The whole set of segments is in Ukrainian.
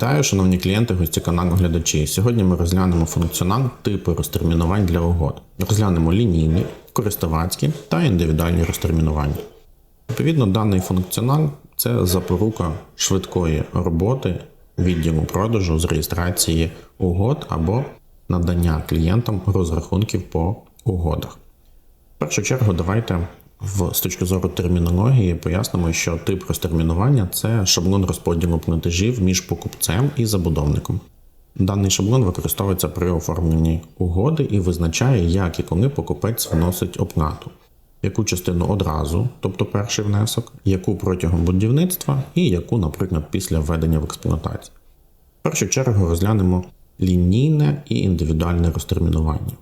Вітаю, шановні клієнти, гості каналу глядачі. Сьогодні ми розглянемо функціонал типу розтермінувань для угод. Розглянемо лінійні, користувацькі та індивідуальні розтермінування. Відповідно, даний функціонал це запорука швидкої роботи відділу продажу з реєстрації угод або надання клієнтам розрахунків по угодах. В першу чергу, давайте в, з точки зору термінології пояснимо, що тип розтермінування це шаблон розподілу платежів між покупцем і забудовником. Даний шаблон використовується при оформленні угоди і визначає, як і коли покупець вносить оплату, яку частину одразу, тобто перший внесок, яку протягом будівництва і яку, наприклад, після введення в експлуатацію. В першу чергу розглянемо лінійне і індивідуальне розтермінування.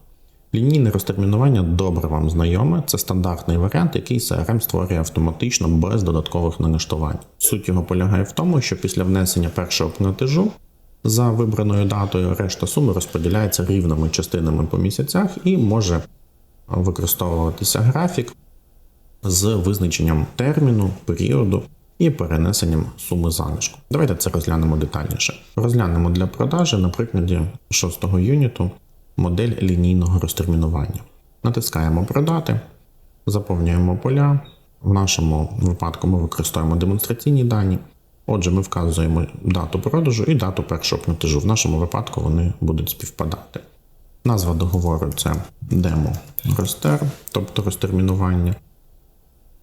Лінійне розтермінування добре вам знайоме, це стандартний варіант, який CRM створює автоматично без додаткових налаштувань. Суть його полягає в тому, що після внесення першого платежу за вибраною датою решта суми розподіляється рівними частинами по місяцях і може використовуватися графік з визначенням терміну, періоду і перенесенням суми залишку. Давайте це розглянемо детальніше. Розглянемо для продажі на прикладі 6 юніту модель лінійного розтермінування. Натискаємо Продати, заповнюємо поля. В нашому випадку ми використовуємо демонстраційні дані. Отже, ми вказуємо дату продажу і дату першого платежу. В нашому випадку вони будуть співпадати. Назва договору це демо розтер, тобто розтермінування.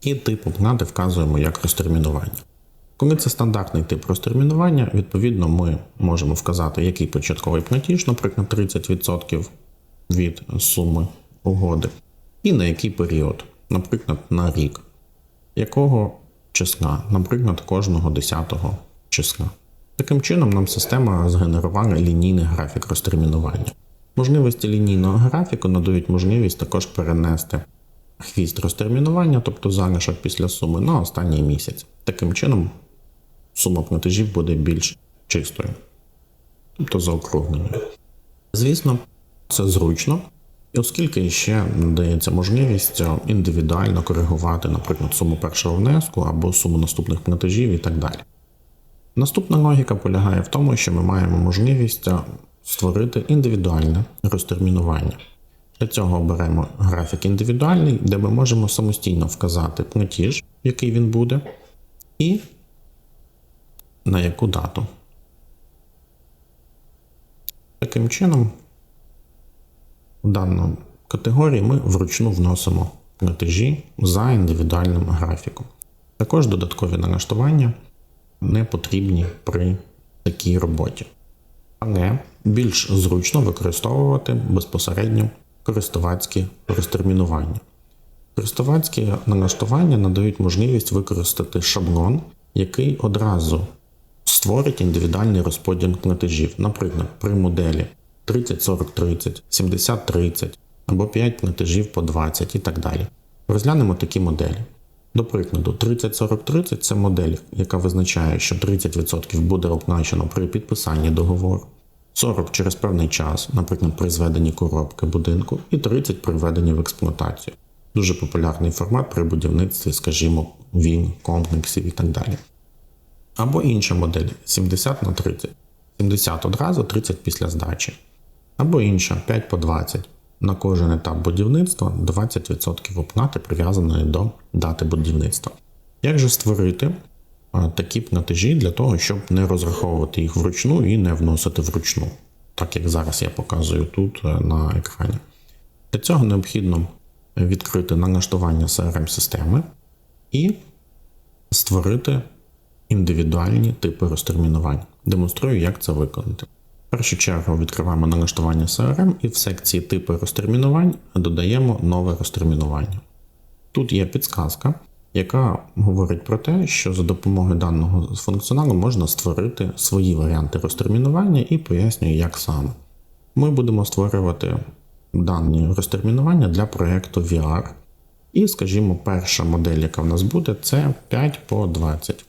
І тип оплати вказуємо як розтермінування. Коли це стандартний тип розтермінування, відповідно, ми можемо вказати, який початковий платіж, наприклад, 30% від суми угоди, і на який період, наприклад, на рік, якого числа, наприклад, кожного 10 числа. Таким чином, нам система згенерувала лінійний графік розтермінування. Можливості лінійного графіку надають можливість також перенести хвіст розтермінування, тобто залишок після суми, на останній місяць. Таким чином, сума платежів буде більш чистою, тобто заокругленою. Звісно, це зручно, оскільки ще надається можливість індивідуально коригувати, наприклад, суму першого внеску або суму наступних платежів і так далі. Наступна логіка полягає в тому, що ми маємо можливість створити індивідуальне розтермінування. Для цього оберемо графік індивідуальний, де ми можемо самостійно вказати платіж, який він буде, і на яку дату. Таким чином, в дану категорії ми вручну вносимо платежі за індивідуальним графіком. Також додаткові налаштування не потрібні при такій роботі. Але більш зручно використовувати безпосередньо користувацькі розтермінування. Користувацькі налаштування надають можливість використати шаблон, який одразу створить індивідуальний розподіл платежів, наприклад, при моделі 30-40-30, 70-30 або 5 платежів по 20 і так далі. Розглянемо такі моделі. До прикладу, 30-40-30 це модель, яка визначає, що 30% буде оплачено при підписанні договору, 40 через певний час, наприклад, при зведенні коробки будинку, і 30 при введенні в експлуатацію. Дуже популярний формат при будівництві, скажімо, він, комплексів і так далі. Або інша модель 70 на 30. 70 одразу, 30 після здачі. Або інша 5 по 20. На кожен етап будівництва 20% оплати прив'язаної до дати будівництва. Як же створити такі платежі для того, щоб не розраховувати їх вручну і не вносити вручну, так як зараз я показую тут е, на екрані. Для цього необхідно відкрити налаштування crm системи і створити індивідуальні типи розтермінувань. Демонструю, як це виконати. В першу чергу відкриваємо налаштування CRM і в секції типи розтермінувань додаємо нове розтермінування. Тут є підсказка, яка говорить про те, що за допомогою даного функціоналу можна створити свої варіанти розтермінування і пояснює, як саме. Ми будемо створювати дані розтермінування для проєкту VR. І, скажімо, перша модель, яка в нас буде, це 5 по 20.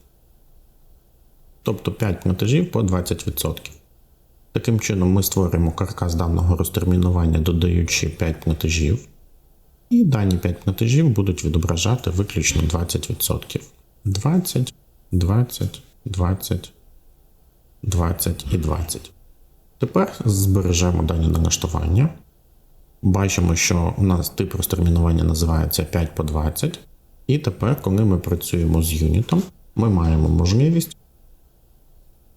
Тобто 5 платежів по 20%. Таким чином, ми створюємо каркас даного розтермінування, додаючи 5 платежів. І дані 5 платежів будуть відображати виключно 20%. 20, 20, 20, 20 і 20. Тепер збережемо дані налаштування. Бачимо, що у нас тип розтермінування називається 5 по 20. І тепер, коли ми працюємо з юнітом, ми маємо можливість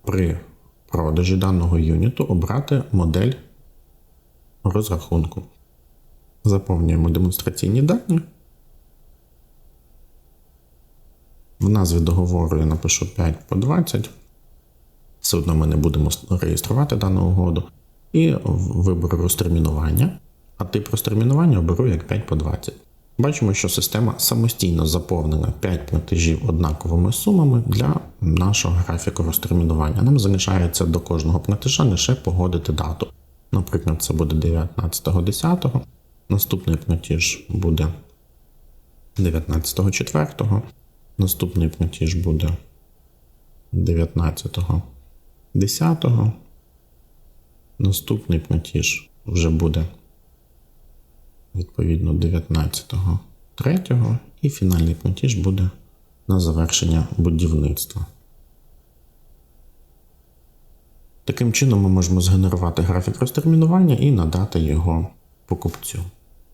при продажі даного юніту обрати модель розрахунку. Заповнюємо демонстраційні дані. В назві договору я напишу 5 по 20. Все одно ми не будемо реєструвати дану угоду. І виберу розтермінування. А тип розтермінування оберу як 5 по 20. Бачимо, що система самостійно заповнила 5 платежів однаковими сумами для нашого графіку розтермінування. Нам залишається до кожного платежа лише погодити дату. Наприклад, це буде 19.10. Наступний платіж буде 19.04. Наступний платіж буде 19.10. Наступний платіж вже буде відповідно 19-го 3 і фінальний платіж буде на завершення будівництва. Таким чином ми можемо згенерувати графік розтермінування і надати його покупцю.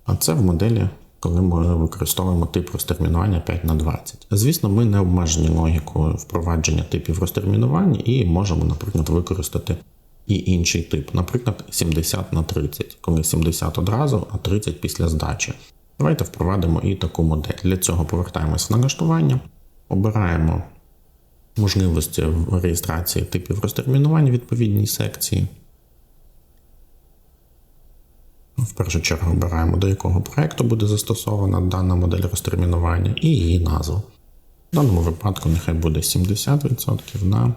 А це в моделі, коли ми використовуємо тип розтермінування 5 на 20. Звісно, ми не обмежені логікою впровадження типів розтермінування і можемо, наприклад, використати і інший тип, наприклад, 70 на 30, коли 70 одразу, а 30 після здачі. Давайте впровадимо і таку модель. Для цього повертаємось в налаштування, обираємо можливості в реєстрації типів розтермінування відповідній секції. В першу чергу обираємо, до якого проєкту буде застосована дана модель розтермінування і її назву. В даному випадку нехай буде 70% на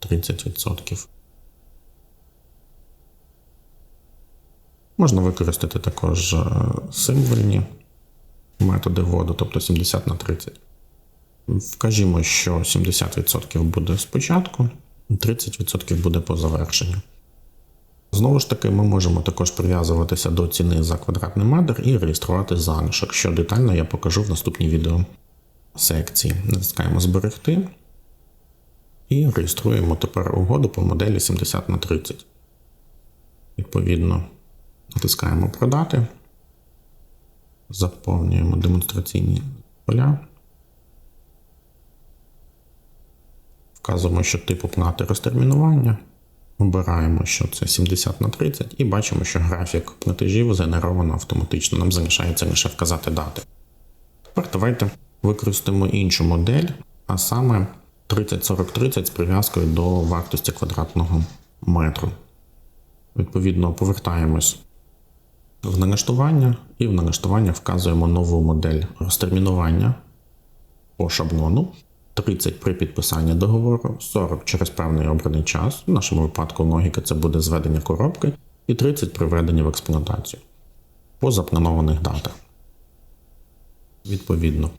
30%. Можна використати також е, символьні методи вводу, тобто 70 на 30. Вкажімо, що 70% буде спочатку, 30% буде по завершенню. Знову ж таки, ми можемо також прив'язуватися до ціни за квадратний метр і реєструвати залишок, що детально я покажу в наступній відео секції. Натискаємо Зберегти і реєструємо тепер угоду по моделі 70 на 30. Відповідно. Натискаємо Продати, заповнюємо демонстраційні поля. Вказуємо, що тип оплати розтермінування. Обираємо, що це 70 на 30, і бачимо, що графік платежів згенеровано автоматично. Нам залишається лише вказати дати. Тепер давайте використаємо іншу модель, а саме 30-40-30 з прив'язкою до вартості квадратного метру. Відповідно, повертаємось в налаштування і в налаштування вказуємо нову модель розтермінування по шаблону. 30 при підписанні договору, 40 через певний обраний час. В нашому випадку логіка це буде зведення коробки, і 30 при введенні в експлуатацію по запланованих датах. Відповідно,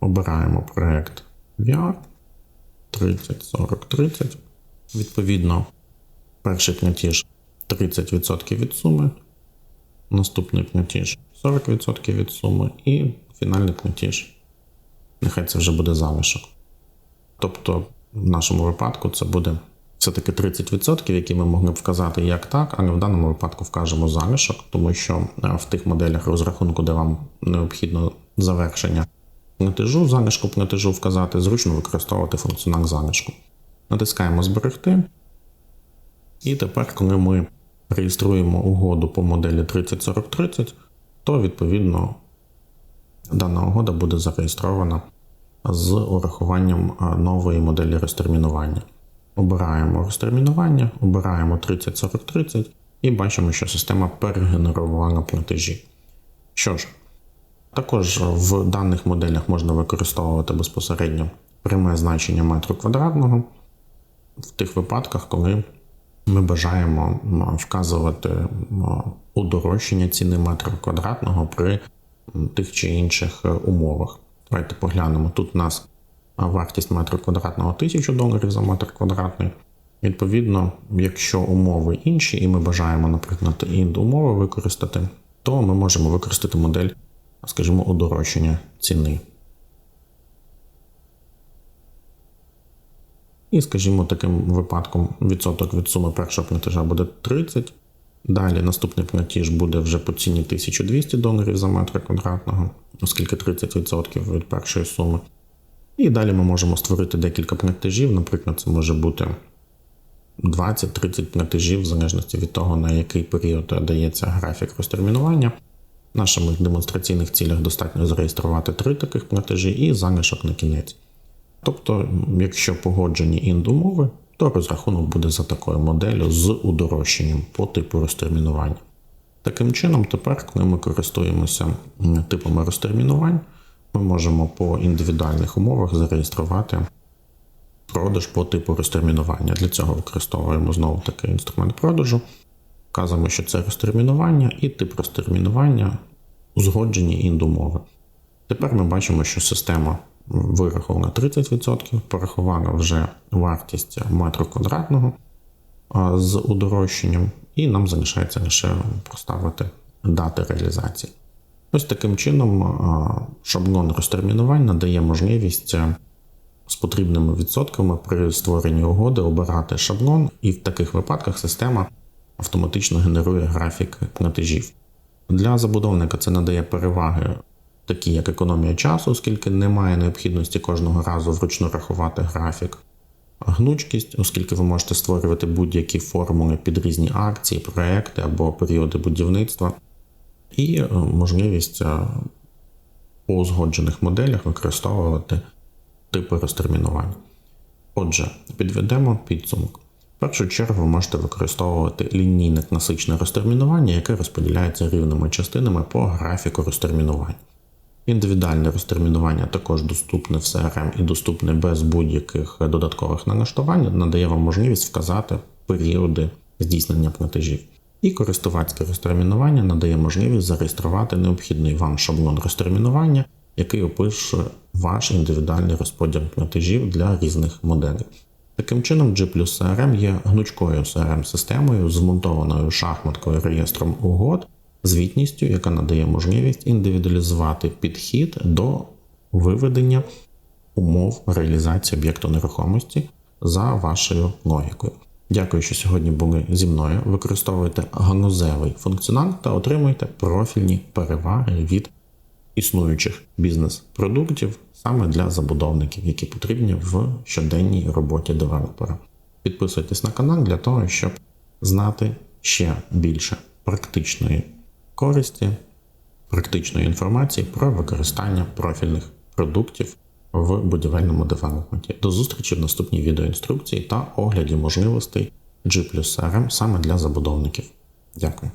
обираємо проект VR 30, 40, 30. Відповідно, перший платіж 30% від суми наступний платіж 40% від суми, і фінальний платіж. Нехай це вже буде залишок. Тобто, в нашому випадку це буде все-таки 30%, які ми могли б вказати як так, але в даному випадку вкажемо залишок, тому що е, в тих моделях розрахунку, де вам необхідно завершення платежу, залишку платежу вказати, зручно використовувати функціонал залишку. Натискаємо Зберегти. І тепер, коли ми реєструємо угоду по моделі 304030, то відповідно дана угода буде зареєстрована з урахуванням нової моделі розтермінування. Обираємо розтермінування, обираємо 304030 і бачимо, що система перегенерувала платежі. Що ж, також в даних моделях можна використовувати безпосередньо пряме значення метру квадратного в тих випадках, коли ми бажаємо вказувати удорожчання ціни метра квадратного при тих чи інших е, умовах. Давайте поглянемо. Тут у нас вартість метра квадратного 1000 доларів за метр квадратний. Відповідно, якщо умови інші, і ми бажаємо, наприклад, ін умови використати, то ми можемо використати модель, скажімо, удорожчання ціни. І, скажімо, таким випадком відсоток від суми першого платежа буде 30. Далі наступний платіж буде вже по ціні 1200 доларів за метр квадратного, оскільки 30% від першої суми. І далі ми можемо створити декілька платежів. Наприклад, це може бути 20-30 платежів, в залежності від того, на який період дається графік розтермінування. В наших демонстраційних цілях достатньо зареєструвати три таких платежі і залишок на кінець. Тобто, якщо погоджені індумови, то розрахунок буде за такою моделлю з удорожченням по типу розтермінування. Таким чином, тепер, коли ми користуємося типами розтермінувань, ми можемо по індивідуальних умовах зареєструвати продаж по типу розтермінування. Для цього використовуємо знову такий інструмент продажу. Вказуємо, що це розтермінування і тип розтермінування узгоджені індумови. Тепер ми бачимо, що система вирахована 30%, порахувала вже вартість метру квадратного з удорожченням, і нам залишається лише проставити дати реалізації. Ось таким чином шаблон розтермінувань надає можливість е, з потрібними відсотками при створенні угоди обирати шаблон, і в таких випадках система автоматично генерує графік платежів. Для забудовника це надає переваги, такі як економія часу, оскільки немає необхідності кожного разу вручну рахувати графік, гнучкість, оскільки ви можете створювати будь-які формули під різні акції, проекти або періоди будівництва, і е, можливість е, по узгоджених моделях використовувати типи розтермінування. Отже, підведемо підсумок. В першу чергу ви можете використовувати лінійне класичне розтермінування, яке розподіляється рівними частинами по графіку розтермінування. Індивідуальне розтермінування також доступне в CRM і доступне без будь-яких додаткових налаштувань, надає вам можливість вказати періоди здійснення платежів. І користувацьке розтермінування надає можливість зареєструвати необхідний вам шаблон розтермінування, який опише ваш індивідуальний розподіл платежів для різних моделей. Таким чином, G CRM є гнучкою CRM-системою, змонтованою шахматкою реєстром угод, звітністю, яка надає можливість індивідуалізувати підхід до виведення умов реалізації об'єкту нерухомості за вашою логікою. Дякую, що сьогодні були зі мною. Використовуйте ганузевий функціонал та отримуйте профільні переваги від існуючих бізнес-продуктів саме для забудовників, які потрібні в щоденній роботі девелопера. Підписуйтесь на канал для того, щоб знати ще більше практичної користі, практичної інформації про використання профільних продуктів в будівельному девелопменті. До зустрічі в наступній відеоінструкції та огляді можливостей G CRM саме для забудовників. Дякую.